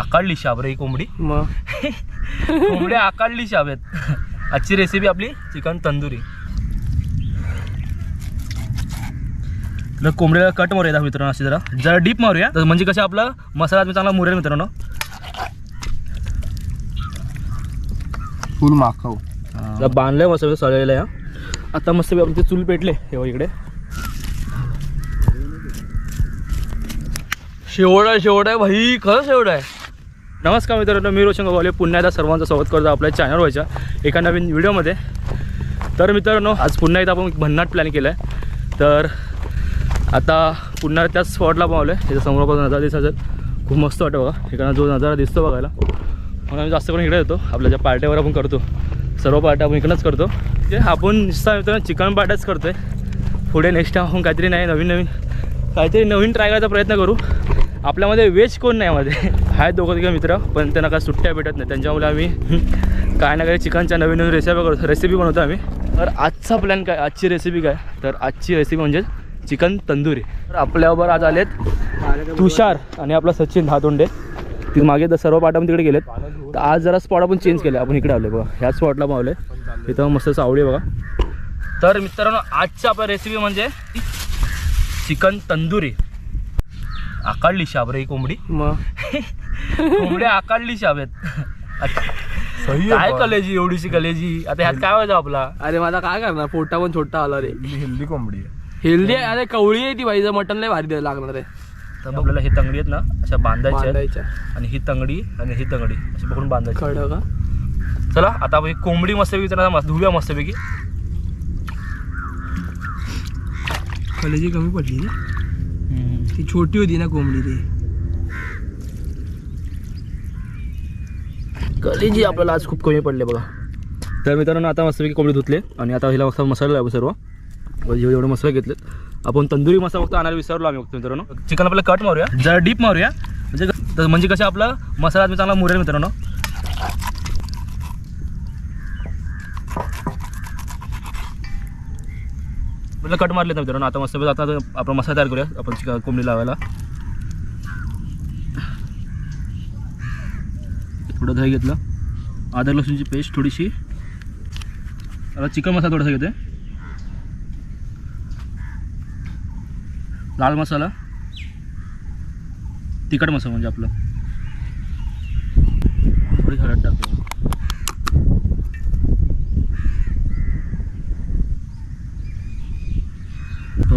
आकाडली शाब रे ही कोंबडी. मग कोंबडी आकाडली शाब आहेत. आजची रेसिपी आपली चिकन तंदुरी. तर कोंबडीला कट मारूया मित्रांनो अशी जरा. जरा डीप मारूया. तर म्हणजे कसं आपला मसाला तुम्ही चांगला मुरेल मित्रांनो. फुल माखव बांधलंय मस्त सळलेलं आहे आता मस्त आमचे चूल पेटले हे इकडे. शेवडा शेवडा आहे भाई खरं शेवडा आहे. नमस्कार मित्रांनो मी रोशन गोवाले पुन्हा एकदा सर्वांचं स्वागत करतो आपल्या चॅनल व्हायच्या एका नवीन व्हिडिओमध्ये तर मित्रांनो आज पुन्हा एकदा आपण भन्नाट प्लॅन केला आहे तर आता पुन्हा त्याच स्पॉटला पावलं आहे त्याच्यासमोर नजारा दिसत खूप मस्त वाटतं बघा. इकडनं जो नजारा दिसतो बघायला. म्हणून आम्ही जास्त करून इकडे येतो. आपल्या ज्या पार्ट्यावर आपण करतो सर्व पार्ट्या आपण इकडंच करतो. म्हणजे आपण नुसता मित्रांनो चिकन पार्ट्याच करतो आहे पुढे नेक्स्ट टाइम आपण काहीतरी नाही नवीन नवीन काहीतरी नवीन ट्राय करायचा प्रयत्न करू. आपल्यामध्ये वेज कोण नाही मध्ये आहेत दोघं तिघे मित्र पण त्यांना काय सुट्ट्या भेटत नाही. त्यांच्यामुळे आम्ही काय ना काही चिकनच्या नवीन नवीन रेसिपी करतो रेसिपी बनवतो आम्ही. तर आजचा प्लॅन काय? आजची रेसिपी काय? तर आजची रेसिपी म्हणजे चिकन तंदुरी. तर आपल्याबरोबर आज आलेत तुषार आणि आपला सचिन धातोंडे. ती मागे तर सर्व पाठ आपण तिकडे गेलेत. तर आज जरा स्पॉट आपण चेंज केले. आपण इकडे आलो बघा. ह्याच स्पॉटला पावले इथं मस्त सावळी आहे बघा. तर मित्रांनो आजची आपली रेसिपी म्हणजे चिकन तंदुरी. आकाडली शाब रे ही कोंबडी. मग? कोंबडी आकाडली शाब आहेत. काय कलेजी एवढीशी कलेजी? आता ह्यात काय व्हायचं आपला? अरे मला काय करणार? पोटा पण छोटा आला रे. हेल्दी कोंबडी आहे. हेल्दी आहे. अरे कवळी आहे ती भाईचं मटन लय भारी द्यायला लागणार आहे. तर आपल्याला हे तंगडी आहेत ना अशा बांधायच्या आणि ही तंगडी आणि ही तंगडी अशी पकडून बांधायची. का? चला आता आपण ही कोंबडी मस्तपैकी त्यांना मस्त धुव्या मस्तपैकी. कलेजी कमी पडली रे. ती छोटी होती ना कोंबडी ती. कलेजी आपल्याला आज खूप कमी पडले बघा. तर मित्रांनो आता मस्तपैकी कोंबडी धुतले. आणि आता हिला मस्त मसाला लागू सर्व. जेवढे एवढे मसाले घेतलेत. आपण तंदुरी मसाला फक्त आणायला विसरलो आम्ही फक्त मित्रांनो. चिकन आपल्याला कट मारूया. जरा डीप मारूया. म्हणजे म्हणजे कसं आपला मसाला तुम्ही चांगला मुरेल मित्रांनो. आपल्याला कट मारले ना मित्रांनो आता मस्त आता आपण मसाला तयार करूया. आपण चिकन कोंबडी लावायला. थोडं दही घेतलं. आदर लसूणची पेस्ट थोडीशी. आता चिकन मसाला थोडासा घेते लाल मसाला. तिखट मसाला म्हणजे आपलं. थोडी हळद टाकतो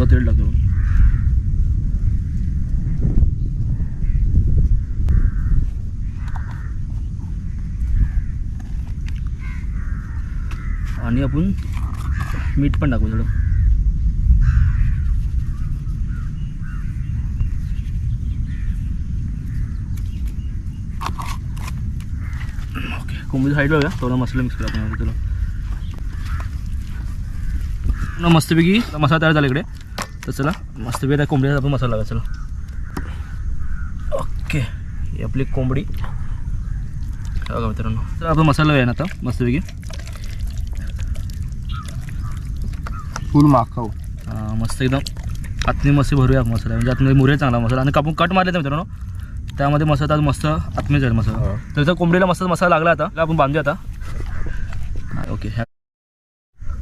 थोडं तेल टाकतो आणि आपण मीठ पण टाकू थोडं. ओके कोंबडी साईडला घ्या थोडा मसाला मिक्स करा आपण त्याला मस्तपैकी मसाला तयार झाला इकडे. तर चला मस्तपैकी त्या कोंबडीचा आपण मसाला लागा चला. ओके ही आपली कोंबडी. बघा मित्रांनो तर आपण मसाला लावूया ना आता मस्तपैकी. फुल माखव. मस्त एकदम. आतनी मस्त भरूया मसाला म्हणजे आतमध्ये मुरे चांगला मसाला. आणि कापून कट मारले मित्रांनो त्यामध्ये मसाला आज मस्त आतमध्ये जाईल मसाला. तर कोंबडीला मस्त मसाला लागला आता. आपण बांधूया आता. ओके ह्या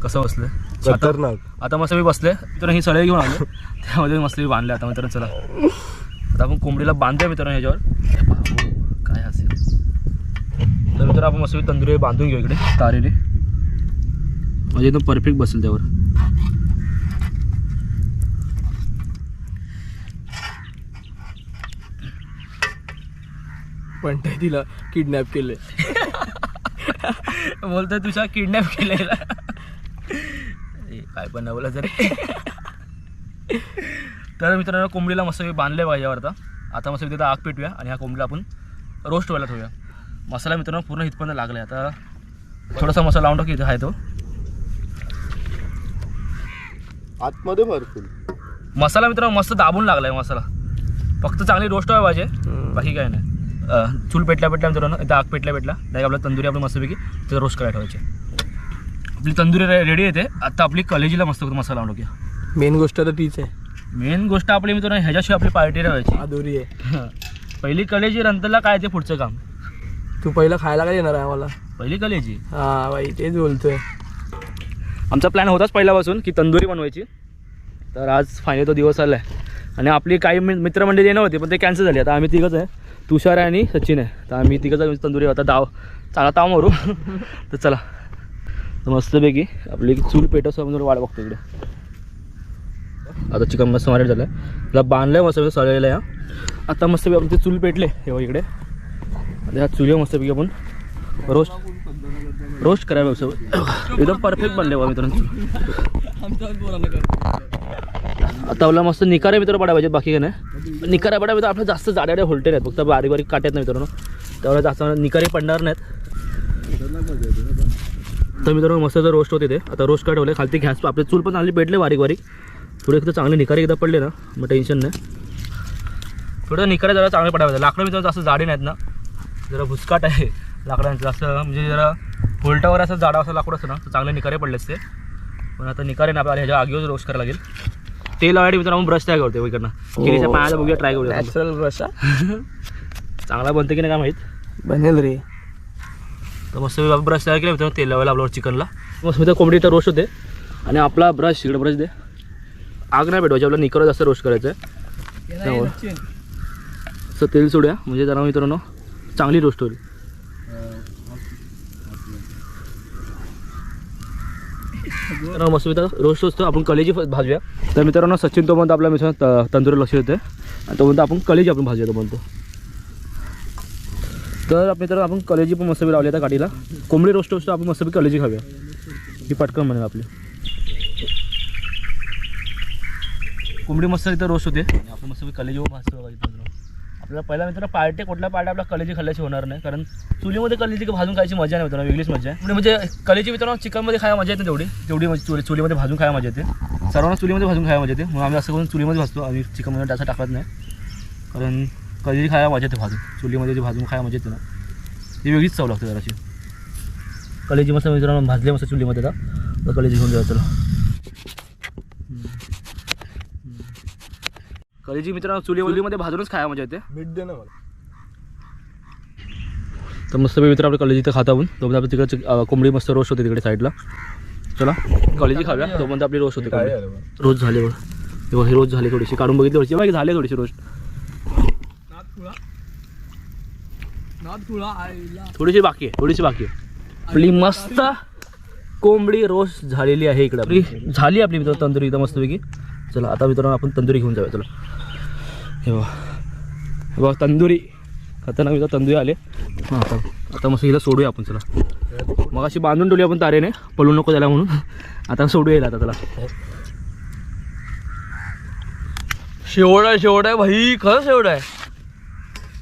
कसं बसलं? खतरनाक. आता मस्त मी बसले मित्रांनो ही सळई घेऊन आलो. त्यामध्ये मस्त मी बांधले आता मित्रांनो चला. आता आपण कोंबडीला बांधूया मित्रांनो ह्याच्यावर. काय असेल तर मित्रांनो आपण मस्त तंदुरी बांधून घेऊ इकडे तारेने. म्हणजे एकदम परफेक्ट बसेल त्यावर. पण ते तिला किडनॅप केले बोलतोय तुझ्या किडनॅप केलेला काय पण नाही बोला जरी तर मित्रांनो कोंबडीला मस्त बांधले पाहिजे आता. आता मस्त तिथं आग पेटूया आणि ह्या कोंबडीला आपण रोस्ट व्हायला ठेवूया. मसाला मित्रांनो पूर्ण इथपर्यंत लागला आहे आता थोडासा मसाला लावून टाकू इथं आहे तो. आतमध्ये भरपूर. मसाला मित्रांनो मस्त दाबून लागला आहे मसाला. फक्त चांगली रोस्ट व्हायला पाहिजे. बाकी काय नाही. चूल पेटल्या पेटल्या मित्रांनो इथं आग पेटल्या पेटला डायरेक्ट आपला तंदुरी आपण मस्तपैकी तिथं रोस्ट करायला ठेवायची. आपली तंदुरी रेडी येते आता आपली कलेजीला मस्त मसाला लावून टाकूया. मेन गोष्ट तर तीच आहे. मेन गोष्ट आपली मित्रांनो ह्याच्याशिवाय आपली पार्टी राहायची आदोरी आहे. पहिली कलेजी नंतरला काय ते पुढचं काम? तू पहिलं खायला काय येणार आहे आम्हाला? पहिली कलेजी? हा बाई तेच बोलतोय. आमचा प्लॅन होताच पहिल्यापासून की तंदुरी बनवायची. तर आज फायनली तो दिवस आला आहे आणि आपली काही मित्रमंडळी येणार होती पण ते कॅन्सल झाली. आता आम्ही तिघंच आहे. तुषार आहे आणि सचिन आहे. तर आम्ही तिघंच तंदुरी. आता दाव चांगला ताव मारू. तर चला. तर मस्तपैकी आपली चूल पेटं समजून वाढ बघतो इकडे. आता चिकन मस्त मारेट झालं आहे त्याला बांधलं आहे मस्त सळलेलं आहे आता मस्तपैकी आपण ते चूल पेटले. हे इकडे. आता ह्या चुलीवर मस्तपैकी आपण रोस्ट रोस्ट करायला सोबत एकदम परफेक्ट बनले बा मित्रांनो. आता आपला मस्त निकारे मित्र पडा पाहिजे बाकी काय नाही. निकारा पडा मित्र आपल्या जास्त जाड्या होलटे नाहीत फक्त बारीक बारीक काट्यात नाही मित्रांनो. त्यामुळे जास्त निकारे पडणार नाहीत. तर मित्रांनो मस्त जर रोस्ट होते ते. आता रोस्ट काय ठेवले खालती गॅस आपले चूल पण चांगली पेटले बारीक बारीक. थोडे एकदा चांगले निकारे एकदा पडले ना मग टेन्शन नाही. थोडं निकारे जरा चांगले पाहिजे लाकडं मित्रांनो जास्त जाडी नाहीत ना. जरा भुसकाट आहे लाकडांचं. जास्त म्हणजे जरा होल्टावर असं जाडा असं लाकूड असतं ना तर चांगले निकारे पडलेच ते. पण आता निकारे ना आपल्याला ह्याच्या आगीवर रोस्ट करायला लागेल. तेल लावायला मित्रांनो आपण ब्रश तयार करतो इकडनं. केळीच्या पायाला बघूया ट्राय करूया. नॅचरल रसा चांगला बनते की नाही काय माहीत? बनेल रे. तर मस्त ब्रश तयार केला मित्रांनो तेल लावायला आपल्यावर चिकनला मस्त मित्र कोंबडी तर रोस्ट होते. आणि आपला ब्रश इकडे ब्रश दे. आग नाही पेटवायची आपल्याला निकर जास्त रोस्ट करायचं. आहे त्यामुळे. असं तेल सोडूया. म्हणजे जरा मित्रांनो चांगली रोस्ट होईल. तर मस्त मित्र रोस्ट असतो आपण कलेजी भाजूया तर मित्रांनो सचिन तो म्हणतो आपला मित्र त- तंदुरी लक्ष देते आणि तो म्हणतो आपण कलेजी आपण भाजूया तो म्हणतो तर मित्रांनो आपण कलेजी पण मस्त लावली आता गाडीला. कोंबडी रोस्ट रोस्ट आपण मस्त कलेजी खाऊया. ही पटकन म्हणेल आपली. कोंबडी मस्त इथं रोस्ट होते. आपण मस्त कलेजी भाजतो आपल्याला पहिला मित्र पार्टी कुठल्या पार्टी आपल्या कलेजी खाल्ल्याची होणार नाही. कारण चुलीमध्ये कलेजी भाजून खायची मजा नाही मित्रांनो वेगळीच मजा आहे. म्हणजे, म्हणजे कलेजी मित्रांनो चिकनमध्ये खायला मजा येते तेवढी. तेवढी म्हणजे चुली चुलीमध्ये भाजून खायला मजा येते. सर्वांना चुलीमध्ये भाजून खायला मजा येते. म्हणून आम्ही असं करून चुलीमध्ये भाजतो. आम्ही चिकनमध्ये त्याचा टाकत नाही. कारण कलेजी खायला मजा येते भाजून. चुलीमध्ये जे भाजून खायला मजा येते ना. ती वेगळीच चव लागते जराशी. कलेजी मस्त मित्रांनो भाजले मस्त चुलीमध्ये आता. तर कलेजी घेऊन जाऊ चला. कलेजी मित्रांनो चुली चुलीमध्ये भाजूनच खायला मजा येते. मीठ दे ना मला. तर मस्त मित्र आपलं कलेजी तर खाता आपण. तोपर्यंत आपली तिकडे कोंबडी मस्त रोस्ट होते तिकडे साईडला चला कलेजी खाऊया. तोपर्यंत आपली रोस्ट होते? रोज झाले हे हे रोज झाले थोडीशी काढून बघितली थोडीशी बाकी झाले थोडीशी रोस्ट थोडीशी बाकी आहे थोडीशी बाकी आहे. आपली मस्त कोंबडी रोस्ट झालेली आहे इकडे. आपली झाली आपली मित्र तंदुरी इथं मस्तपैकी. चला आता मित्रांनो आपण तंदुरी घेऊन जाऊया चला. हे बघा. हे बघा तंदुरी. खतरनाक मित्र तंदुरी आले. हां आता आता मस्त हिला सोडूया आपण चला. मग अशी बांधून ठेवली आपण तारेने पळू नको त्याला म्हणून. आता सोडूया हिला आता त्याला शेवट आहे शेवट आहे भाई खरंच शेवट आहे.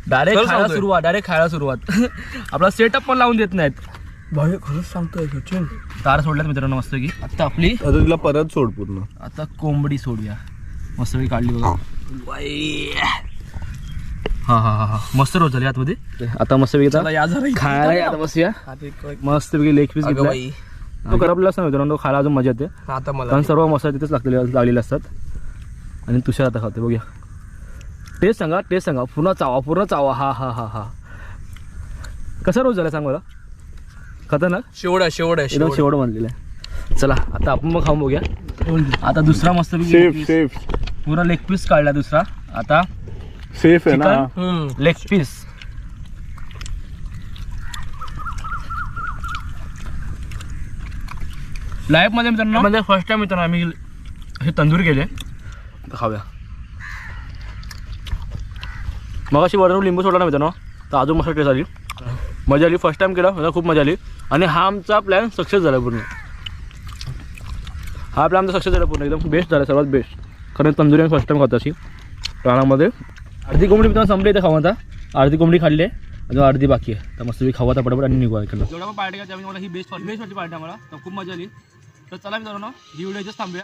डायरेक्ट खायला सांगतोय. सुरुवात डायरेक्ट खायला सुरुवात. आपला सेटअप पण लावून देत नाहीत. भाई खरंच सांगतोय सचिन. तार सोडल्यात मित्रांनो मस्त की. आता आपली आता तिला परत सोड पूर्ण. आता कोंबडी सोडूया. मस्त काढली बघा. हा हा हा हा. मस्त रोज झाली आतमध्ये. आता मस्त चला या जरा. खायला आता एक- मस्त पैकी लेग पीस अगं घेतला बाई. तो असता मित्रांनो तो खायला अजून मजा येते. आता मला कारण सर्व मसाले तिथेच लागलेले लागलेले असतात. आणि तुषार आता खाते बघूया. टेस्ट सांगा टेस्ट सांगा. पूर्ण चावा पूर्ण चावा. हा हा हा हा. कसा रोज झाला सांग मला खतरनाक? शेवट आहे शेवट आहे एकदम शेवट. शेवट बनलेलं आहे. चला आता आपण मग खाऊन बघूया. आता दुसरा मस्त सेफ सेफ पूर्ण लेग पीस काढला दुसरा. आता सेफ आहे ना. लेग पीस लाईफमध्ये मित्रांनो म्हणजे फर्स्ट टाइम मित्रांनो आम्ही हे तंदूर केले. खाऊया. मग अशी वरून लिंबू सोडला ना मित्रांनो तर अजून मस्त टेस्ट आली. मजा आली फर्स्ट टाइम केला मला खूप मजा आली. आणि हा आमचा प्लॅन सक्सेस झाला पूर्ण. हा प्लॅन आमचा सक्सेस झाला पूर्ण एकदम बेस्ट झाला सर्वात बेस्ट कारण तंदुरी फर्स्ट टाइम खातो अशी प्राणामध्ये अर्धी कोंबडी मित्रांनो संपली इथे खाऊन आता. अर्धी कोंबडी खाल्ली आहे अजून अर्धी बाकी आहे. तर मस्त खाऊ आता पटापट आणि निघू इकडलं जेवढा पण पार्टी का त्यामुळे मला ही बेस्ट बेस्ट वाटली पार्टी आम्हाला. तर खूप मजा आली. तर चला मित्रांनो ही व्हिडिओ जस्ट थांबूया.